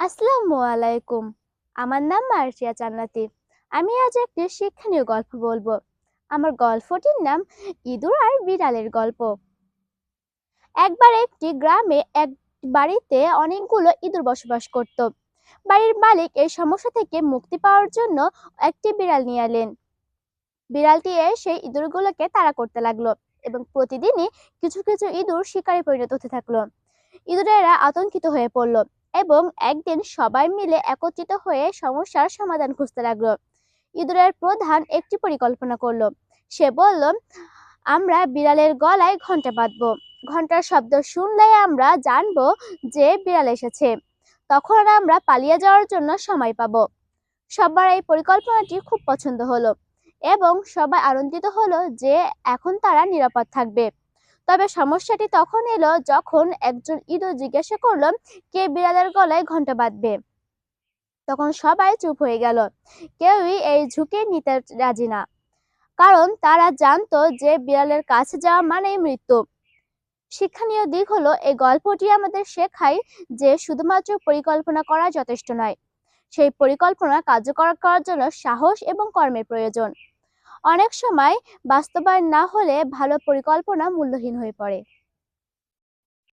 আসসালামু আলাইকুম। আমার নাম মার্জিয়া জান্নাতি। আমি আজ একটি শিক্ষণীয় গল্প বলব। আমার গল্পটির নাম ইঁদুর আর বিড়ালের গল্প। একবার একটি গ্রামে এক বাড়িতে অনেকগুলো ইঁদুর বসবাস করত। বাড়ির মালিক এই সমস্যা থেকে মুক্তি পাওয়ার জন্য একটি বিড়াল নিয়ে এলেন। বিড়ালটি এসে ইঁদুরগুলোকে তাড়া করতে লাগল এবং প্রতিদিনই কিছু কিছু ইঁদুর শিকারে পরিণত হতে থাকল। ইঁদুরেরা আতঙ্কিত হয়ে পড়ল। এবং একদিন সবাই মিলে একত্রিত হয়ে সমস্যার সমাধান খুঁজতে লাগল। ইঁদুরের প্রধান একটি পরিকল্পনা করল। সে বলল, আমরা বিড়ালের গলায় ঘণ্টা বাঁধবো। ঘণ্টার শব্দ শুনলে আমরা জানব যে বিড়াল এসেছে। তখন আমরা পালিয়ে যাওয়ার জন্য সময় পাবো। সবার এই পরিকল্পনাটি খুব পছন্দ হলো এবং সবাই আনন্দিত হলো যে এখন তারা নিরাপদ থাকবে। তবে সমস্যাটি তখন এলো যখন একজন ইঁদুর জিজ্ঞাসা করল, কে বিড়ালের গলায় ঘণ্টা বাঁধবে? তখন সবাই চুপ হয়ে গেল। কেউই এই ঝুঁকি নিতে রাজি না, কারণ তারা জানতো যে বিড়ালের কাছে যাওয়া মানেই মৃত্যু। শিক্ষণীয় দিক হলো, এই গল্পটি আমাদের শেখায় যে শুধুমাত্র পরিকল্পনা করা যথেষ্ট নয়। সেই পরিকল্পনা কার্যকর করার জন্য সাহস এবং কর্মের প্রয়োজন। অনেক সময় বাস্তবায়ন না হলে ভালো পরিকল্পনা মূল্যহীন হয়ে পড়ে।